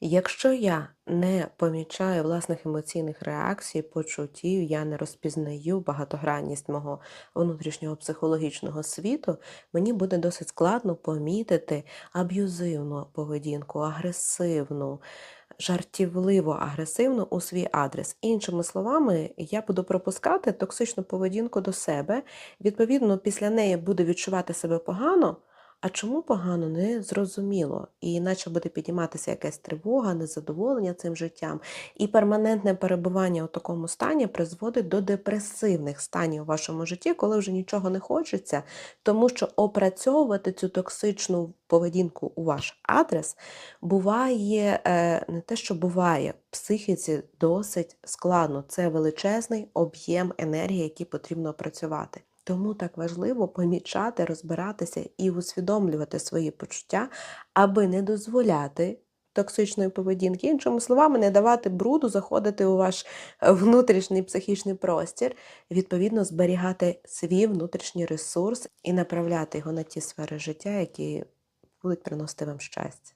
Якщо я не помічаю власних емоційних реакцій, почуттів, я не розпізнаю багатогранність мого внутрішнього психологічного світу, мені буде досить складно помітити аб'юзивну поведінку, агресивну, жартівливо агресивну у свій адрес. Іншими словами, я буду пропускати токсичну поведінку до себе. Відповідно, після неї буду відчувати себе погано. А чому погано, не зрозуміло. І іначе буде підніматися якась тривога, незадоволення цим життям. І перманентне перебування у такому стані призводить до депресивних станів у вашому житті, коли вже нічого не хочеться, тому що опрацьовувати цю токсичну поведінку у ваш адрес буває е, не те, що буває, психіці досить складно. Це величезний об'єм енергії, який потрібно опрацювати. Тому так важливо помічати, розбиратися і усвідомлювати свої почуття, аби не дозволяти токсичної поведінки, іншими словами, не давати бруду заходити у ваш е, внутрішній психічний простір, відповідно, зберігати свій внутрішній ресурс і направляти його на ті сфери життя, які будуть приносити вам щастя.